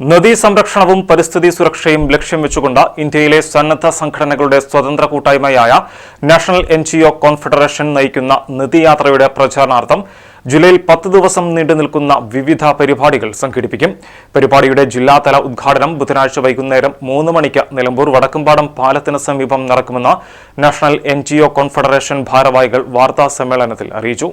നദീ സംരക്ഷണവും പരിസ്ഥിതി സുരക്ഷയും ലക്ഷ്യം വെച്ചുകൊണ്ട് ഇന്ത്യയിലെ സന്നദ്ധ സംഘടനകളുടെ സ്വതന്ത്ര കൂട്ടായ്മയായ national N G O confederation നയിക്കുന്ന നദിയാത്രയുടെ പ്രചാരണാർത്ഥം ജില്ലയിൽ പത്ത് ദിവസം നീണ്ടു നിൽക്കുന്ന വിവിധ പരിപാടികൾ സംഘടിപ്പിക്കും. പരിപാടിയുടെ ജില്ലാതല ഉദ്ഘാടനം ബുധനാഴ്ച വൈകുന്നേരം മൂന്ന് മണിക്ക് നിലമ്പൂർ വടക്കുംപാടം പാലത്തിന് സമീപം നടക്കുമെന്ന് നാഷണൽ എൻ കോൺഫെഡറേഷൻ ഭാരവാഹികൾ വാർത്താ സമ്മേളനത്തിൽ അറിയിച്ചു.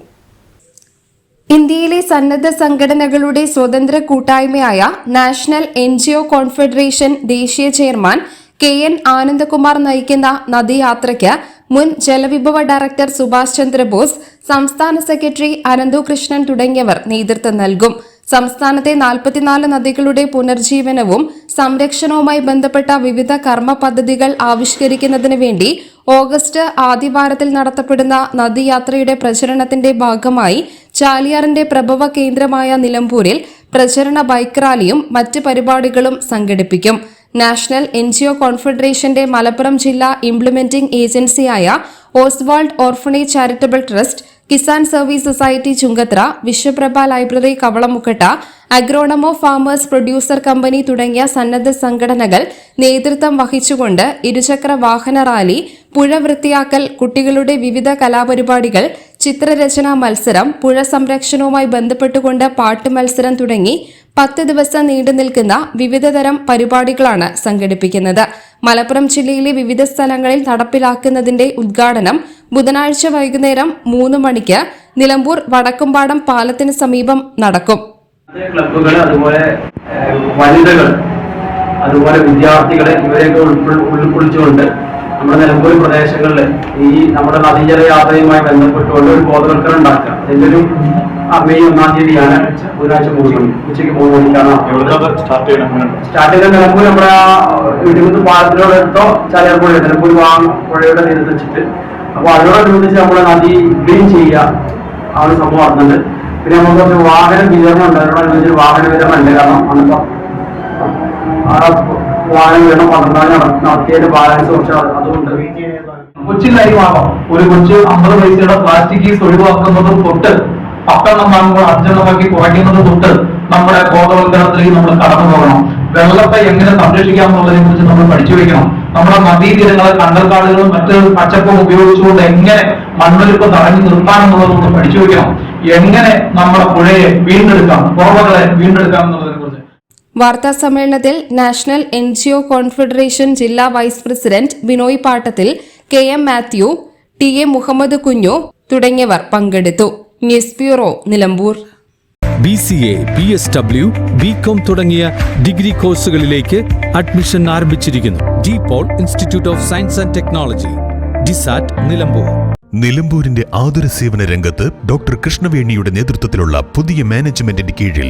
ഇന്ത്യയിലെ സന്നദ്ധ സംഘടനകളുടെ സ്വതന്ത്ര കൂട്ടായ്മയായ നാഷണൽ എൻ കോൺഫെഡറേഷൻ ദേശീയ ചെയർമാൻ കെ എൻ ആനന്ദകുമാർ നയിക്കുന്ന നദിയാത്രയ്ക്ക് മുൻ ജലവിഭവ ഡയറക്ടർ സുഭാഷ് ചന്ദ്രബോസ് സംസ്ഥാന സെക്രട്ടറി അനന്തു കൃഷ്ണൻ തുടങ്ങിയവർ നേതൃത്വം നൽകും. സംസ്ഥാനത്തെ നാൽപ്പത്തിനാല് നദികളുടെ പുനർജീവനവും സംരക്ഷണവുമായി ബന്ധപ്പെട്ട വിവിധ കർമ്മ പദ്ധതികൾ ആവിഷ്കരിക്കുന്നതിന് വേണ്ടി ഓഗസ്റ്റ് ആദ്യവാരത്തിൽ നടത്തപ്പെടുന്ന നദിയാത്രയുടെ പ്രചരണത്തിന്റെ ഭാഗമായി ചാലിയാറിന്റെ പ്രഭവ കേന്ദ്രമായ നിലമ്പൂരിൽ പ്രചരണ ബൈക്ക് റാലിയും മറ്റ് പരിപാടികളും സംഘടിപ്പിക്കും. നാഷണൽ എൻ ജി ഒ കോൺഫെഡറേഷന്റെ മലപ്പുറം ജില്ലാ ഇംപ്ലിമെന്റിംഗ് ഏജൻസിയായ Oswald orphanage charitable trust Kisan service society Chungathara Vishwaprabha library Kavalamukkatta അഗ്രോണമോ farmers producer company തുടങ്ങിയ സന്നദ്ധ സംഘടനകൾ നേതൃത്വം വഹിച്ചുകൊണ്ട് ഇരുചക്ര വാഹന റാലി പുഴ വൃത്തിയാക്കൽ കുട്ടികളുടെ വിവിധ കലാപരിപാടികൾ ചിത്രരചനാ മത്സരം പുഴ സംരക്ഷണവുമായി ബന്ധപ്പെട്ടുകൊണ്ട് പാട്ട് മത്സരം തുടങ്ങി പത്ത് ദിവസം നീണ്ടു നിൽക്കുന്ന വിവിധതരം പരിപാടികളാണ് സംഘടിപ്പിക്കുന്നത്. മലപ്പുറം ജില്ലയിലെ വിവിധ സ്ഥലങ്ങളിൽ നടപ്പിലാക്കുന്നതിന്റെ ഉദ്ഘാടനം ബുധനാഴ്ച വൈകുന്നേരം മൂന്ന് മണിക്ക് നിലമ്പൂർ വടക്കുംപാടം പാലത്തിന് സമീപം നടക്കും. അതുപോലെ വനിതകൾ അതുപോലെ വിദ്യാർത്ഥികളെ ഇവരെയൊക്കെ ഉൾക്കൊ- ഉൾക്കൊള്ളിച്ചുകൊണ്ട് നമ്മുടെ നിലമ്പൂർ പ്രദേശങ്ങളിൽ ഈ നമ്മുടെ നദീജല യാത്രയുമായി ബന്ധപ്പെട്ടുകൊണ്ട് ഒരു ബോധവൽക്കരണം ഉണ്ടാക്കുക. അതിന്റെ ഒരു മെയ് ഒന്നാം തീയതിയാണ് ബുധനാഴ്ച മൂന്ന് ഉച്ചയ്ക്ക് മൂന്ന് മണിക്കാണ് സ്റ്റാർട്ട് ചെയ്യുന്ന നിലമ്പൂർ നമ്മുടെ ഇടിമുത്ത് പാലത്തിനോടടുത്തോ ചാലിയാർപ്പുഴ നിലമ്പൂർ പുഴയുടെ തീരത്ത് വെച്ചിട്ട്. അപ്പോൾ അതിനോടനുബന്ധിച്ച് നമ്മുടെ നദി ക്ലീൻ ചെയ്യുക. ആ ഒരു സംഭവം നടന്നുണ്ട് പിന്നെ നമുക്ക് കുറച്ച് വാഹന വിതരണം ഉണ്ട്. അതിനോടനുബന്ധിച്ച് വാഹന വിതരണം ഉണ്ട്. കാരണം അന്നത്തെ ആ വാഹന വിതരണം പന്ത്രണ്ടാം നട- നടത്തിയതിന്റെ ബാലൻസ് കുറച്ച് അതുകൊണ്ട് കൊച്ചി ലൈവാണോ ഒരു കൊച്ചു അമ്പത് പൈസയുടെ പ്ലാസ്റ്റിക് ഈസ് ഒഴിവാക്കുന്നത് തൊട്ട് പത്തെണ്ണം വാങ്ങുമ്പോൾ അഞ്ചെണ്ണമാക്കി കുറയ്ക്കുന്നത് തൊട്ട് നമ്മുടെ ബോധവൽക്കരണത്തിലേക്ക് നമ്മൾ കടന്നു പോകണം. വെള്ളത്തെ എങ്ങനെ സംരക്ഷിക്കാം എന്നുള്ളതിനെ കുറിച്ച് നമ്മൾ പഠിച്ചു വെക്കണം. നമ്മുടെ നദീതീരങ്ങളെ കണ്ടൽക്കാടുകളും മറ്റ് പച്ചപ്പും ഉപയോഗിച്ചുകൊണ്ട് എങ്ങനെ മണ്ണൊലിപ്പ് തടഞ്ഞു നിർത്താം എന്നുള്ളത് നമ്മൾ പഠിച്ചു വെക്കണം. എങ്ങനെ നമ്മുടെ പുഴയെ വീണ്ടെടുക്കാം പുറവകളെ വീണ്ടെടുക്കാം എന്നുള്ളതിനെ കുറിച്ച് വാർത്താ സമ്മേളനത്തിൽ national N G O confederation ജില്ലാ vice president Binoy Pattathil K M Mathew T A Muhammad Kunju തുടങ്ങിയവർ പങ്കെടുത്തു. News bureau Nilambur. B C A B S W B com തുടങ്ങിയ ഡിഗ്രി കോഴ്സുകളിലേക്ക് അഡ്മിഷൻ ആരംഭിച്ചിരിക്കുന്നു. D Paul institute of science and technology DiSAT Nilambur. നിലമ്പൂരിന്റെ ആതുര സേവന രംഗത്ത് doctor കൃഷ്ണവേണിയുടെ നേതൃത്വത്തിലുള്ള പുതിയ മാനേജ്മെന്റിന്റെ കീഴിൽ